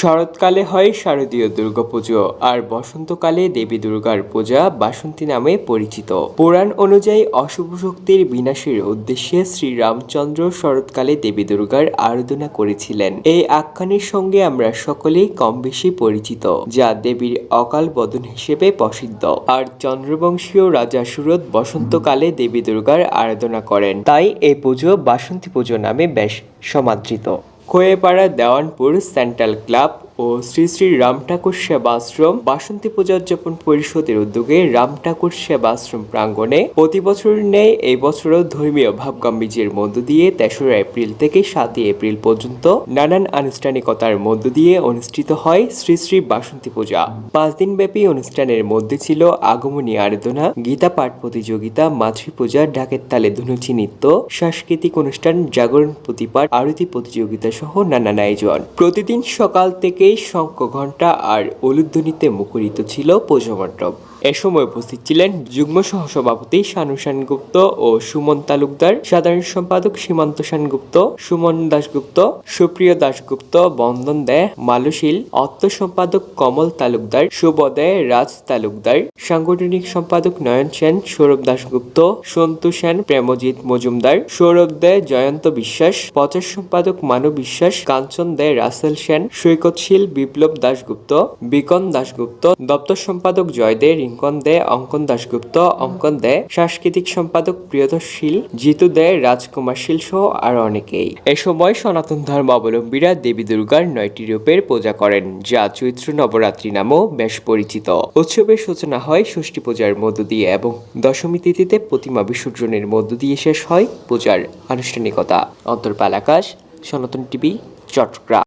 শরৎকালে হয় শারদীয় দুর্গাপুজো আর বসন্তকালে দেবী দুর্গার পূজা বাসন্তী নামে পরিচিত। পুরাণ অনুযায়ী অশুভ শক্তির বিনাশের উদ্দেশ্যে শ্রীরামচন্দ্র শরৎকালে দেবী দুর্গার আরাধনা করেছিলেন। এই আখ্যানের সঙ্গে আমরা সকলেই কম বেশি পরিচিত, যা দেবীর অকাল বদন হিসেবে প্রসিদ্ধ। আর চন্দ্রবংশীয় রাজা সুরত বসন্তকালে দেবী দুর্গার আরাধনা করেন। তাই এই পুজো বাসন্তী পুজো নামে বেশ সমাদৃত। খোয়েপাড়া দেওয়ানপুর সেন্ট্রাল ক্লাব ও শ্রী শ্রী রাম ঠাকুর সেবাশ্রম বাসন্তী পূজা উদযাপন পরিষদের উদ্যোগে রাম ঠাকুর সেবাশ্রম প্রাঙ্গণে প্রতি বছরের ন্যায় এই বছরও ধর্মীয় ভাবগাম্বীজের মধ্য দিয়ে তেসরা এপ্রিল থেকে সাতই এপ্রিল পর্যন্ত নানান আনুষ্ঠানিকতার মধ্য দিয়ে অনুষ্ঠিত হয় শ্রী শ্রী বাসন্তী পূজা। পাঁচ দিনব্যাপী অনুষ্ঠানের মধ্যে ছিল আগমনী আরাধনা, গীতা পাঠ প্রতিযোগিতা মাতৃপূজা ঢাকের তালে ধুনুচি নৃত্য, সাংস্কৃতিক অনুষ্ঠান, জাগরণ প্রতিপাঠ আরতি প্রতিযোগিতা সহ নানান আয়োজন। প্রতিদিন সকাল থেকেই শঙ্খ ঘণ্টা আর অলুধ্বনিতে মুখরিত ছিল পুজো মণ্ডপ এ সময় উপস্থিত ছিলেন যুগ্ম সহসভাপতি শানু সেনগুপ্ত ও সুমন তালুকদার, সাধারণ সম্পাদক সীমান্ত সেনগুপ্ত, সুমন দাশগুপ্ত, সুপ্রিয় দাশগুপ্ত, বন্দন দে, মালুশীল, অর্থ সম্পাদক কমল তালুকদার শুভদয় রাজ তালুকদার, সাংগঠনিক সম্পাদক নয়ন সেন, সৌরভ দাশগুপ্ত, সন্তু সেন, প্রেমজিৎ মজুমদার, সৌরভ দে, জয়ন্ত বিশ্বাস, প্রচার সম্পাদক মানব বিশ্বাস, কাঞ্চন দে, রাসেল সেন, সৈকতশীল বিপ্লব দাশগুপ্ত, বিকন দাশগুপ্ত, দপ্তর সম্পাদক জয় দে রিঙ্কন দে অঙ্কন দাশগুপ্ত, অঙ্কন দে সাংস্কৃতিক সম্পাদক প্রিয়দশীল জিতু দে রাজকুমার শীল সহ আরও অনেকেই। এ সময় সনাতন ধর্মাবলম্বীরা দেবী দুর্গার নয়টি রূপের পূজা করেন, যা চৈত্র নবরাত্রি নামেও বেশ পরিচিত। উৎসবের সূচনা হয় ষষ্ঠী পূজার মধ্য দিয়ে এবং দশমী তিথিতে প্রতিমা বিসর্জনের মধ্য দিয়ে শেষ হয় পূজার আনুষ্ঠানিকতা। অন্তর্পাল আকাশ, সনাতন টিভি, চট্টগ্রাম।